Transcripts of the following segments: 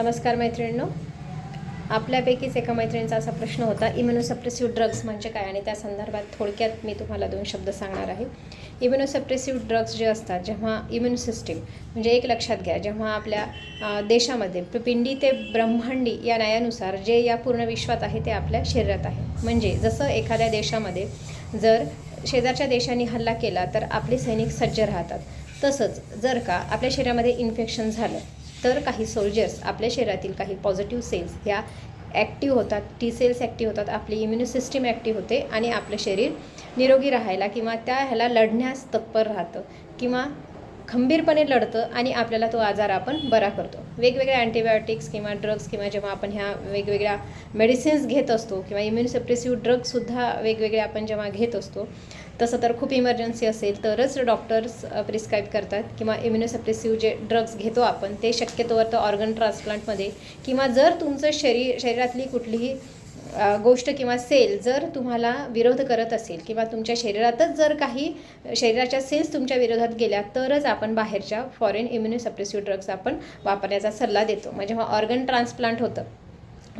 नमस्कार मैत्रिणींनो. आपल्यापैकीच एका मैत्रिणीचा असा प्रश्न होता इम्युनोसप्रेसिव्ह ड्रग्स म्हणजे काय? आणि त्या संदर्भात थोडक्यात मी तुम्हाला दोन शब्द सांगणार आहे. इम्युनोसप्रेसिव्ह ड्रग्स जे असतात जेव्हा इम्युन सिस्टीम म्हणजे एक लक्षात घ्या जेव्हा आपल्या देशामध्ये पिंडी ते ब्रह्मांडी या न्यायानुसार जे या पूर्ण विश्वात आहे ते आपल्या शरीरात आहे. म्हणजे जसं एखाद्या देशामध्ये जर शेजारच्या देशांनी हल्ला केला तर आपले सैनिक सज्ज राहतात. तसंच जर का आपल्या शरीरामध्ये इन्फेक्शन झालं तर काही सोल्जर्स आपल्या शरीरातील काही पॉझिटिव्ह सेल्स ह्या ॲक्टिव्ह होतात. टी सेल्स ॲक्टिव्ह होतात. आपली इम्युन सिस्टीम ॲक्टिव्ह होते आणि आपलं शरीर निरोगी राहायला किंवा त्या ह्याला लढण्यास तत्पर राहतं किंवा खंबीरपणे लढतं आणि आपल्याला तो आजार आपण बरा करतो. वेगवेगळ्या अँटीबायोटिक्स किंवा ड्रग्स किंवा जेव्हा आपण ह्या वेगवेगळ्या मेडिसिन्स घेत असतो किंवा इम्युनसप्रेसिव्ह ड्रग्ससुद्धा वेगवेगळे आपण जेव्हा घेत असतो तसं तर खूप इमर्जन्सी असेल तरच डॉक्टर्स प्रिस्क्राईब करतात. किंवा इम्युनोसप्रेसिव्ह जे ड्रग्ज घेतो आपण ते शक्यतोवर तर ऑर्गन ट्रान्सप्लांटमध्ये किंवा जर तुमचं शरीर शरीरातली कुठलीही गोष्ट किंवा सेल जर तुम्हाला विरोध करत असेल किंवा तुमच्या शरीरातच जर काही शरीराच्या सेल्स तुमच्या विरोधात गेल्या तरच आपण बाहेरच्या फॉरेन इम्युनोसप्रेसिव्ह ड्रग्ज आपण वापरण्याचा सल्ला देतो. मग जेव्हा ऑर्गन ट्रान्सप्लांट होतं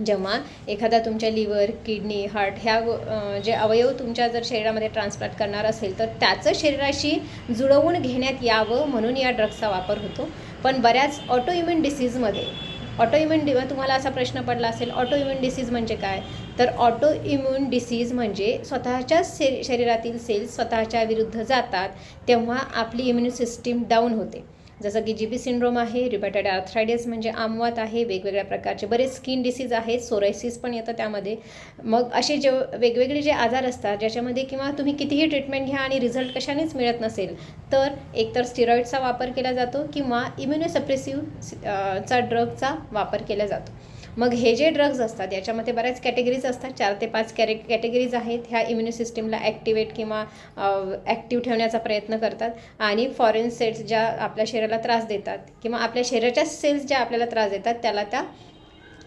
जेव्हा एखादा तुमच्या लिव्हर किडनी हार्ट ह्या जे अवयव तुमच्या जर शरीरामध्ये ट्रान्सप्लांट करणार असेल तर त्याचं शरीराशी जुळवून घेण्यात यावं म्हणून या ड्रग्सचा वापर होतो. पण बऱ्याच ऑटो इम्युन डिसीजमध्ये ऑटोइम्युन डि तुम्हाला असा प्रश्न पडला असेल ऑटो इम्युन डिसीज म्हणजे काय? तर ऑटोइम्युन डिसीज म्हणजे स्वतःच्या से शरीरातील सेल्स स्वतःच्या विरुद्ध जातात तेव्हा आपली इम्युन सिस्टीम डाऊन होते. जसं की जी बी सिंड्रोम आहे रिबॅटेड आर्थरायटिस म्हणजे आमवात आहे वेगवेगळ्या प्रकारचे बरेच स्किन डिसीज आहेत सोरायसिस पण येतं त्यामध्ये. मग असे जे वेगवेगळे जे आजार असतात ज्याच्यामध्ये किंवा तुम्ही कितीही ट्रीटमेंट घ्या आणि रिझल्ट कशानेच मिळत नसेल तर एकतर स्टिरॉईडचा वापर केला जातो किंवा इम्युनोसप्रेसिव्ह चा ड्रगचा वापर केला जातो. मग हे जे ड्रग्ज असतात याच्यामध्ये बऱ्याच कॅटेगरीज असतात. चार ते पाच कॅरे कॅटेगरीज आहेत. ह्या इम्युन सिस्टीमला ॲक्टिवेट किंवा ॲक्टिव्ह ठेवण्याचा प्रयत्न करतात. आणि फॉरेन सेल्स ज्या आपल्या शरीराला त्रास देतात किंवा आपल्या शरीराच्या सेल्स ज्या आपल्याला त्रास देतात त्याला त्या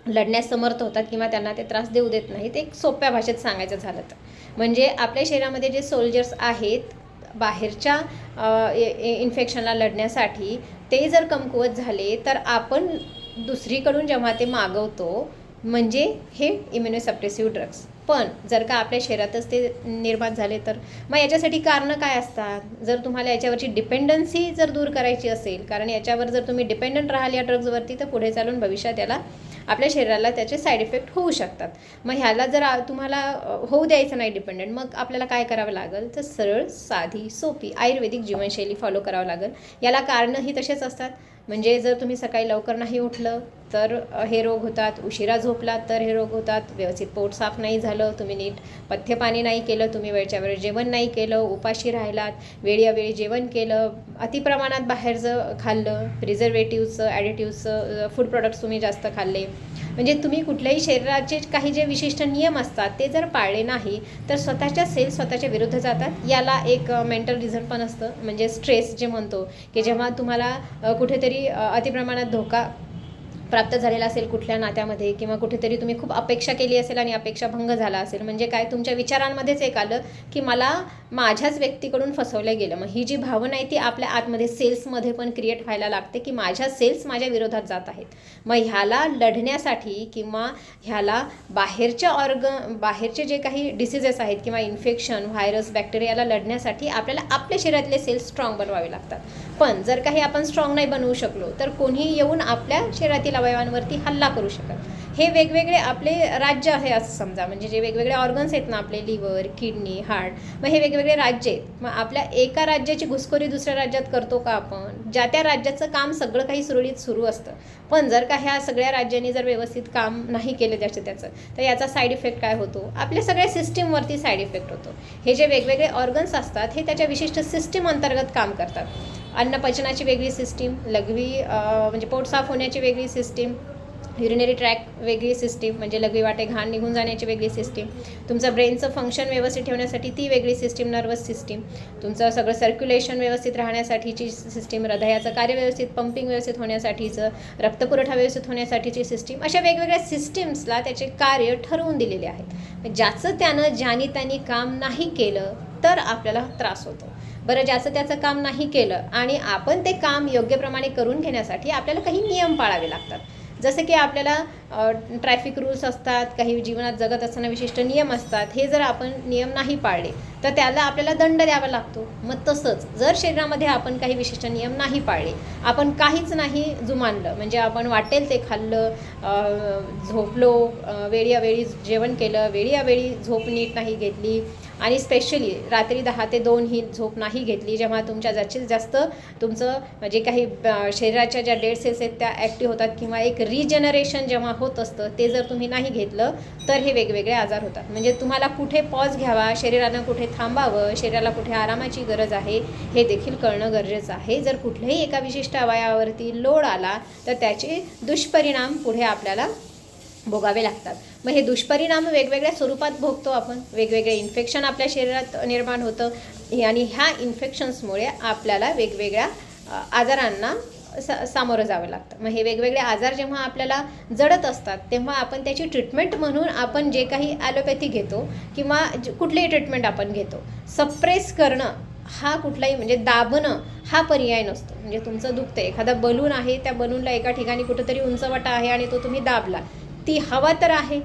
लढण्यास समर्थ होतात किंवा त्यांना ते त्रास देऊ देत नाहीत. एक सोप्या भाषेत सांगायचं झालं तर. म्हणजे आपल्या शरीरामध्ये जे सोल्जर्स आहेत बाहेरच्या इन्फेक्शनला लढण्यासाठी ते जर कमकुवत झाले तर आपण दुसरीकडून जेव्हा ते मागवतो म्हणजे हे इम्युनोसप्रेसिव्ह ड्रग्स पण जर का आपल्या शरीरातच ते निर्माण झाले तर मग याच्यासाठी कारणं काय असतात? जर तुम्हाला याच्यावरची डिपेंडन्सी जर दूर करायची असेल कारण याच्यावर जर तुम्ही डिपेंडंट राहाल या ड्रग्जवरती तर पुढे चालून भविष्यात याला आपल्या शरीराला त्याचे साईड इफेक्ट होऊ शकतात. मग ह्याला जर तुम्हाला होऊ द्यायचं नाही डिपेंडंट मग आपल्याला काय करावं लागेल? तर सरळ साधी सोपी आयुर्वेदिक जीवनशैली फॉलो करावं लागेल. याला कारणंही तसेच असतात. म्हणजे जर तुम्ही सकाळी लवकर नाही उठलं तर हे रोग होतात. उशिरा झोपलात तर हे रोग होतात. व्यवस्थित पोट साफ नाही झालं तुम्ही नीट पथ्यपाणी नाही केलं तुम्ही वेळच्या वेळी जेवण नाही केलं उपाशी राहिलात वेळी जेवण केलं अतिप्रमाणात बाहेरचं खाल्लं प्रिझर्वेटिव्हचं ॲडिटिव्हचं फूड प्रोडक्ट्स तुम्ही जास्त खाल्ले. म्हणजे तुम्ही कुठल्याही शरीराचे काही जे विशिष्ट नियम असतात ते जर पाळले नाही तर स्वतःच्या सेल स्वतःच्या विरुद्ध जातात. याला एक मेंटल रिझन पण असतं. म्हणजे स्ट्रेस जे म्हणतो की जेव्हा तुम्हाला कुठेतरी कुठेतरी अतिप्रमाणात धोका प्राप्त झालेला असेल कुठल्या नात्यामध्ये किंवा कुठेतरी तुम्ही खूप अपेक्षा केली असेल आणि अपेक्षा भंग झाला असेल. म्हणजे काय तुमच्या विचारांमध्येच एक आलं की मला माझ्याच व्यक्तीकडून फसवलं गेलं. मग ही जी भावना आहे ती आपल्या आतमध्ये सेल्समध्ये पण क्रिएट व्हायला लागते की माझ्या सेल्स माझ्या विरोधात जात आहेत. मग ह्याला लढण्यासाठी किंवा ह्याला बाहेरच्या ऑर्ग बाहेरचे जे काही डिसिजेस आहेत किंवा इन्फेक्शन व्हायरस बॅक्टेरियाला लढण्यासाठी आपल्याला आपल्या शरीरातले सेल्स स्ट्रॉंग बनवावे लागतात. पण जर काही आपण स्ट्रॉंग नाही बनवू शकलो तर कोणीही येऊन आपल्या शरीरातील अवयवांवरती हल्ला करू शकत. हे वेगवेगळे आपले राज्य आहे असं समजा. म्हणजे जे वेगवेगळे ऑर्गन्स आहेत ना आपले लिव्हर किडनी हार्ट मग हे वेगवेगळे राज्य आहेत. मग आपल्या एका राज्याची घुसखोरी दुसऱ्या राज्यात करतो का आपण? ज्या त्या राज्याचं काम सगळं काही सुरळीत सुरू असतं. पण जर का ह्या सगळ्या राज्यांनी जर व्यवस्थित काम नाही केलं त्याचं त्याचं तर याचा साईड इफेक्ट काय होतो? आपल्या सगळ्या सिस्टीमवरती साईड इफेक्ट होतो. हे जे वेगवेगळे ऑर्गन्स असतात हे त्याच्या विशिष्ट सिस्टीम अंतर्गत काम करतात. अन्नपचनाची वेगळी सिस्टीम लघवी म्हणजे पोट साफ होण्याची वेगळी सिस्टीम युरिनरी ट्रॅक वेगळी सिस्टीम म्हणजे लघवी वाटे घाण निघून जाण्याची वेगळी सिस्टीम तुमचं ब्रेनचं फंक्शन व्यवस्थित ठेवण्यासाठी ती वेगळी सिस्टीम नर्वस सिस्टीम तुमचं सगळं सर्क्युलेशन व्यवस्थित राहण्यासाठीची सिस्टीम हृदयाचं कार्य व्यवस्थित पंपिंग व्यवस्थित होण्यासाठीचं रक्तपुरवठा व्यवस्थित होण्यासाठीची सिस्टीम अशा वेगवेगळ्या सिस्टीम्सला त्याचे कार्य ठरवून दिलेले आहेत. ज्याचं त्यानं ज्यानी त्यांनी काम नाही केलं तर आपल्याला त्रास होतो. बरं ज्याचं त्याचं काम नाही केलं आणि आपण ते काम योग्यप्रमाणे करून घेण्यासाठी आपल्याला काही नियम पाळावे लागतात. जसं की आपल्याला ट्रॅफिक रूल्स असतात काही जीवनात जगत असताना विशिष्ट नियम असतात हे जर आपण नियम नाही पाळले तर त्याला आपल्याला दंड द्यावा लागतो. मग तसंच जर शरीरामध्ये आपण काही विशिष्ट नियम नाही पाळले आपण काहीच नाही जुमानलं म्हणजे आपण वाटेल ते खाल्लं झोपलो वेळी अवेळी जेवण केलं वेळी अवेळी झोप नीट नाही घेतली आणि स्पेशली रात्री दहा ते दोन ही झोप नाही घेतली जेव्हा तुमच्या जास्तीत जास्त तुमचं जे काही शरीराच्या ज्या डेड सेल्स आहेत त्या ॲक्टिव्ह होतात किंवा एक रिजनरेशन जेव्हा होत असतं ते जर तुम्ही नाही घेतलं तर हे वेगवेगळे आजार होतात. म्हणजे तुम्हाला कुठे पॉज घ्यावा शरीरानं कुठे थांबावं शरीराला कुठे आरामाची गरज आहे हे देखील कळणं गरजेचं आहे. जर कुठल्याही एका विशिष्ट अवयावरती लोड आला तर त्याचे दुष्परिणाम पुढे आपल्याला भोगावे लागतात. मग हे दुष्परिणाम वेगवेगळ्या स्वरूपात भोगतो आपण. वेगवेगळे इन्फेक्शन आपल्या शरीरात निर्माण होतं. आणि ह्या इन्फेक्शन्समुळे आपल्याला वेगवेगळ्या आजारांना सा सामोरं जावं लागतं. मग हे वेगवेगळे आजार जेव्हा आपल्याला जडत असतात तेव्हा आपण त्याची ट्रीटमेंट म्हणून आपण जे काही ॲलोपॅथी घेतो किंवा कुठलीही ट्रीटमेंट आपण घेतो सप्रेस करणं हा कुठलाही म्हणजे दाबणं हा पर्याय नसतो. म्हणजे तुमचं दुखतं एखादा बलून आहे त्या बलूनला एका ठिकाणी कुठंतरी उंचवटा आहे आणि तो तुम्ही दाबला. ती हवा तर आहे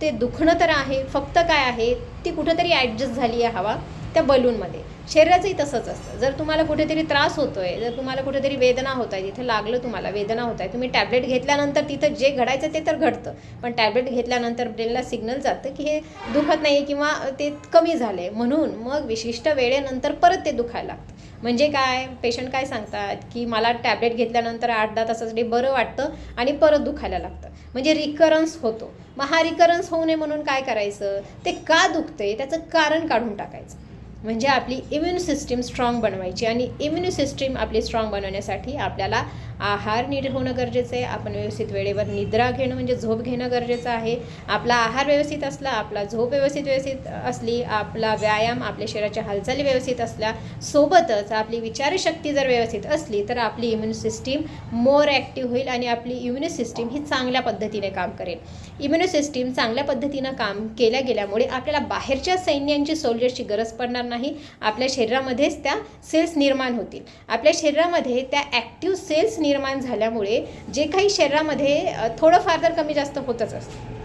ते दुखणं तर आहे फक्त काय आहे ती कुठंतरी ॲडजस्ट झाली आहे हवा त्या बलूनमध्ये शरीराचंही तसंच असतं. जर तुम्हाला कुठेतरी त्रास होतो आहे जर तुम्हाला कुठेतरी वेदना होत आहे तिथे लागलं तुम्हाला वेदना होत आहे तुम्ही टॅबलेट घेतल्यानंतर तिथं जे घडायचं ते तर घडतं. पण टॅबलेट घेतल्यानंतर ब्रेनला सिग्नल जातं की हे दुखत नाही किंवा ते कमी झालं आहे म्हणून मग विशिष्ट वेळेनंतर परत ते दुखायला लागतं. म्हणजे काय? पेशंट काय सांगतात की मला टॅबलेट घेतल्यानंतर आठ दहा तासासाठी बरं वाटतं आणि परत दुखायला लागतं. म्हणजे रिकरन्स होतो. मग हा रिकरन्स होऊ नये म्हणून काय करायचं? ते का दुखते त्याचं कारण काढून टाकायचं. म्हणजे आपली इम्युन सिस्टीम स्ट्रॉंग बनवायची आणि इम्युन सिस्टीम आपली स्ट्रॉंग बनवण्यासाठी आपल्याला आहार नीट होणं गरजेचं आहे. आपण व्यवस्थित वेळेवर निद्रा घेणं म्हणजे झोप घेणं गरजेचं आहे. आपला आहार व्यवस्थित असला आपला झोप व्यवस्थित व्यवस्थित असली आपला व्यायाम आपल्या शरीराच्या हालचाली व्यवस्थित असल्या सोबतच आपली विचारशक्ती जर व्यवस्थित असली तर आपली इम्युन सिस्टीम मोर ॲक्टिव्ह होईल आणि आपली इम्युन सिस्टीम ही चांगल्या पद्धतीने काम करेल. इम्युन सिस्टीम चांगल्या पद्धतीनं काम केल्या गेल्यामुळे आपल्याला बाहेरच्या सैन्यांची सोल्जर्सची गरज पडणार नाही. आपल्या शरीरामध्येच त्या सेल्स निर्माण होतील. आपल्या शरीरामध्ये त्या ॲक्टिव्ह सेल्स निर्माण झाल्यामुळे जे काही शरीरामध्ये थोडंफार तर कमी जास्त होतच असतं.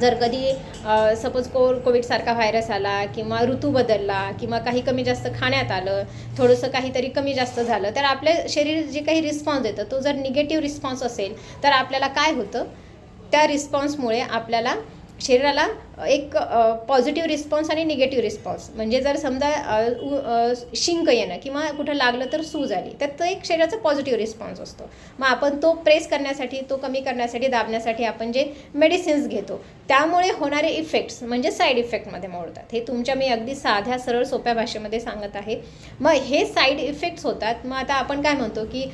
जर कधी सपोज को कोविडसारखा व्हायरस आला किंवा ऋतू बदलला किंवा काही कमी जास्त खाण्यात आलं थोडंसं काहीतरी कमी जास्त झालं तर आपल्या शरीर जे काही रिस्पॉन्स देतं तो जर निगेटिव्ह रिस्पॉन्स असेल तर आपल्याला काय होतं? त्या रिस्पॉन्समुळे आपल्याला शरीराला एक पॉझिटिव्ह रिस्पॉन्स आणि निगेटिव्ह रिस्पॉन्स म्हणजे जर समजा उ- शिंक येणं किंवा कुठं लागलं तर सूज आली तर तो एक शरीराचा पॉझिटिव्ह रिस्पॉन्स असतो. मग आपण तो प्रेस करण्यासाठी तो कमी करण्यासाठी दाबण्यासाठी आपण जे मेडिसिन्स घेतो त्यामुळे होणारे इफेक्ट्स म्हणजे साईड इफेक्टमध्ये मोडतात. हे तुमच्या मी अगदी साध्या सरळ सोप्या भाषेमध्ये सांगत आहे. मग हे साईड इफेक्ट्स होतात. मग आता आपण काय म्हणतो की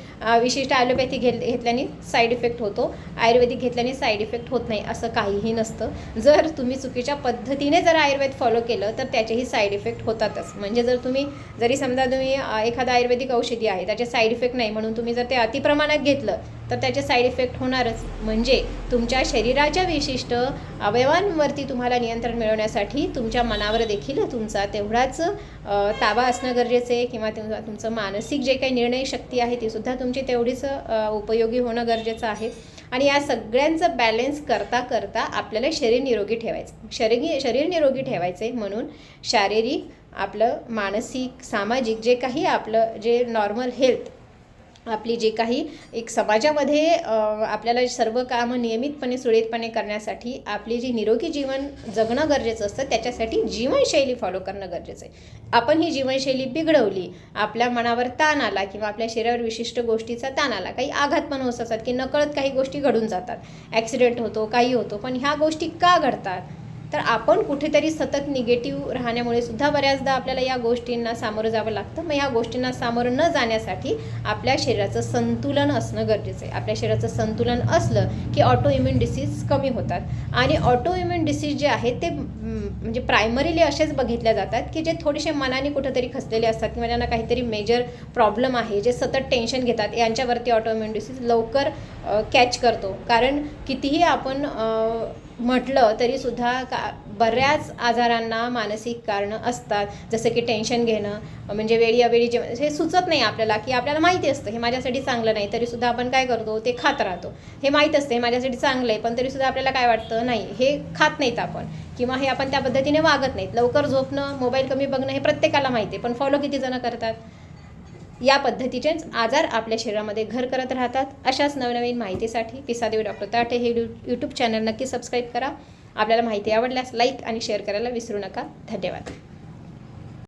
विशिष्ट ॲलोपॅथी घेत घेतल्याने साईड इफेक्ट होतो. आयुर्वेदिक घेतल्याने साईड इफेक्ट होत नाही असं काहीही नसतं. जर तुम्ही चुकीच्या पद्धतीने जर आयुर्वेद फॉलो केलं तर त्याचेही साईड इफेक्ट होतातच. म्हणजे जर तुम्ही जरी समजा तुम्ही अ, एखादं आयुर्वेदिक औषधी आहे त्याचे साईड इफेक्ट नाही म्हणून तुम्ही जर ते अतिप्रमाणात घेतलं तर त्याचे साईड इफेक्ट होणारच. म्हणजे तुमच्या शरीराच्या विशिष्ट अवयवांवरती तुम्हाला नियंत्रण मिळवण्यासाठी तुमच्या मनावर देखील तुमचा तेवढाच ताबा असणं गरजेचं आहे किंवा तुमचं मानसिक जे काही निर्णय शक्ती आहे ती सुद्धा तुमची तेवढीच उपयोगी होणं गरजेचं आहे. आणि या सगळ्यांचं बॅलेन्स करता करता आपल्याला शरीर निरोगी ठेवायचं. शरीर शरीर निरोगी ठेवायचे म्हणून शारीरिक आपलं मानसिक सामाजिक जे काही आपलं जे नॉर्मल हेल्थ आपली जे काही एक समाजामध्ये आपल्याला सर्व कामं नियमितपणे सुरळीतपणे करण्यासाठी आपली जी निरोगी जीवन जगणं गरजेचं असतं त्याच्यासाठी जीवनशैली फॉलो करणं गरजेचं आहे. आपण ही जीवनशैली बिघडवली आपल्या मनावर ताण आला किंवा आपल्या शरीरावर विशिष्ट गोष्टीचा ताण आला काही आघात पण होत असतात की नकळत काही गोष्टी घडून जातात. ॲक्सिडेंट होतो काही होतो पण ह्या गोष्टी का घडतात? तर आपण कुठेतरी सतत निगेटिव्ह राहण्यामुळे सुद्धा बऱ्याचदा आपल्याला या गोष्टींना सामोरं जावं लागतं. मग या गोष्टींना सामोरं न जाण्यासाठी आपल्या शरीराचं संतुलन असणं गरजेचं आहे. आपल्या शरीराचं संतुलन असलं की ऑटो इम्युन डिसीज कमी होतात. आणि ऑटो इम्युन डिसीज जे आहेत ते म्हणजे प्रायमरीली असेच बघितल्या जातात की जे थोडेसे मनाने कुठंतरी खचलेले असतात किंवा ज्यांना काहीतरी मेजर प्रॉब्लेम आहे जे सतत टेन्शन घेतात यांच्यावरती ऑटो डिसीज लवकर कॅच करतो. कारण कितीही आपण म्हटलं तरीसुद्धा का बऱ्याच आजारांना मानसिक कारणं असतात. जसं की टेन्शन घेणं म्हणजे वेळी अवेळी जेवण हे सुचत नाही आपल्याला की आपल्याला माहिती असतं हे माझ्यासाठी चांगलं नाही तरीसुद्धा आपण काय करतो ते खात राहतो. हे माहीत असते हे माझ्यासाठी चांगलं आहे पण तरीसुद्धा आपल्याला काय वाटतं नाही हे खात नाहीत आपण. किंवा हे आपण त्या पद्धतीने वागत नाहीत. लवकर झोपणं मोबाईल कमी बघणं हे प्रत्येकाला माहिती आहे पण फॉलो किती जणं करतात? या पद्धतीचेच आजार आपल्या शरीरामध्ये घर करत राहतात. अशाच नवनवीन माहितीसाठी पिसादेवी डॉक्टर ताटे हे यूट्यूब चॅनल नक्की सबस्क्राईब करा. आपल्याला माहिती आवडल्यास लाईक आणि शेअर करायला विसरू नका. धन्यवाद.